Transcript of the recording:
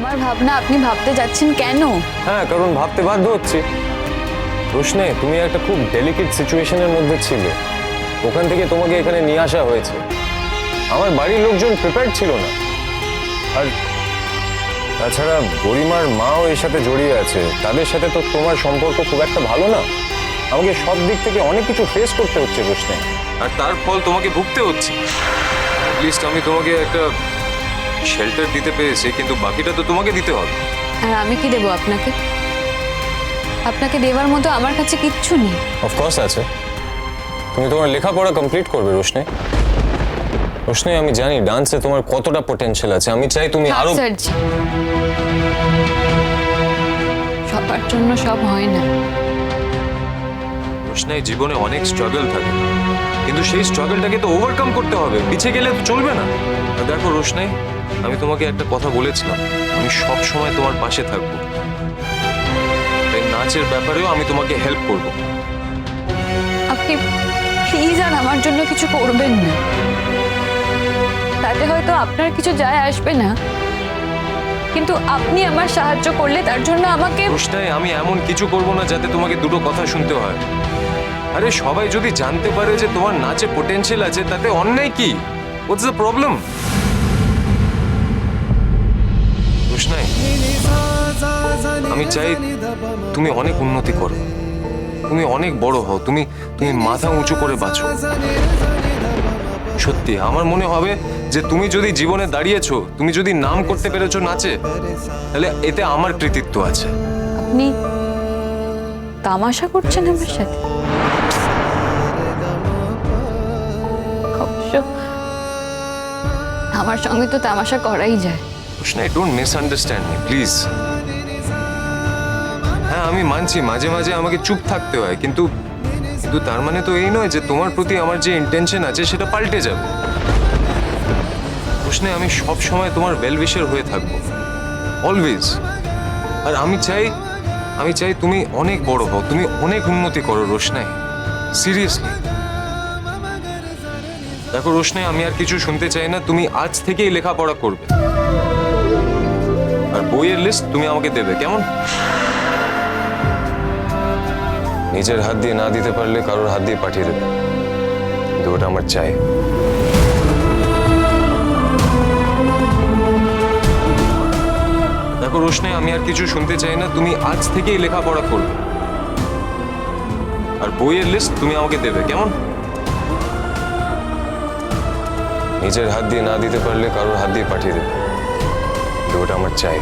আমার ভাবনা আপনি ভাবতে যাচ্ছেন কেন? হ্যাঁ কারণ ভাবতে বাধ্য হচ্ছি। প্রশ্নে তুমি একটা খুব ডেলিকেট সিচুয়েশনের মধ্যে ছিলে। ওখান থেকে তোমাকে এখানে নিয়ে আসা হয়েছে। আমার বাড়ির লোকজন প্রিপেয়ার্ড ছিল না। আর তাছাড়া গরিমার মাও এর সাথে জড়িয়ে আছে। তাদের সাথে তো তোমার সম্পর্ক খুব একটা ভালো না। আমাকে সব দিক থেকে অনেক কিছু ফেস করতে হচ্ছে প্রশ্নে। আর তার ফল তোমাকে ভুগতে হচ্ছে। লিস্ট আমি তোমাকে একটা শেল্টার দিতে পেরেছি কিন্তু বাকিটা তো তোমাকে দিতে হবে। আর আমি কি দেবো আপনাকে? আপনাকে দেওয়ার মতো আমার কাছে কিচ্ছু নেই। অফকোর্স আছে। তুমি তোমার লেখাপড়া কমপ্লিট করবে রোশনে। রোশনে আমি জানি ডান্সে তোমার কতটা পোটেনশিয়াল আছে। আমি চাই তুমি আরও সবার জন্য সব হয় না। রোশনে জীবনে অনেক স্ট্রাগল থাকে। কিন্তু সেই স্ট্রাগলটাকে তো ওভারকাম করতে হবে। পিছিয়ে গেলে তো চলবে না। দেখো রোশনে আমি তোমাকে একটা কথা বলেছিলাম আমি সব সময় তোমার পাশে থাকব। তাই নাচের ব্যাপারেও আমি তোমাকে হেল্প করব। আপনি প্লিজ আর আমার জন্য কিছু করবেন না। তাতে হয়তো আপনার কিছু যায় আসবে না। কিন্তু আপনি আমার সাহায্য করলে তার জন্য আমাকে রোশনাই আমি এমন কিছু করব না যাতে তোমাকে দুটো কথা শুনতে হয়। আরে সবাই যদি জানতে পারে যে তোমার নাচে পোটেনশিয়াল আছে তাতে অন্যায় কি? হোয়াটস দ্য প্রবলেম আমি চাই তুমি অনেক উন্নতি করো। তুমি অনেক বড় হও। তুমি তুমি মাথা উঁচু করে বাঁচো। সত্যি, আমার মনে হবে যে তুমি যদি জীবনে দাঁড়িয়েছো, তুমি যদি নাম করতে পেরেছ নাচে, তাহলে এতে আমার কৃতিত্ব আছে। আপনি তামাশা করছেন আমার সাথে? আমার সঙ্গে তো তামাশা করাই যায়। Roshna, don't misunderstand me, please. হ্যাঁ আমি মানছি মাঝে মাঝে আমাকে চুপ থাকতে হয় কিন্তু কিন্তু তার মানে তো এই নয় যে তোমার প্রতি আমার যে ইন্টেনশন আছে সেটা পাল্টে যাবে। রোশনে আমি সব সময় তোমার ওয়েল উইশার হয়ে থাকব অলওয়েজ আর আমি চাই আমি চাই তুমি অনেক বড় হও তুমি অনেক উন্নতি করো রোশনাই সিরিয়াসলি দেখো রোশনাই আমি আর কিছু শুনতে চাই না তুমি আজ থেকেই লেখাপড়া করবে। বইয়ের লিস্ট তুমি আমাকে দেবে, কেমন? নিজের হাত দিয়ে না দিতে পারলে কারোর হাত দিয়ে পাঠিয়ে দেবে। কিন্তু ওটা আমার চাই। দেখো রোশনে, আমি আর কিছু শুনতে চাই না। তুমি আজ থেকেই লেখাপড়া করবে। আর বইয়ের লিস্ট তুমি আমাকে দেবে, কেমন? নিজের হাত দিয়ে না দিতে পারলে কারোর হাত দিয়ে পাঠিয়ে দেবে। ওটা আমার চাই।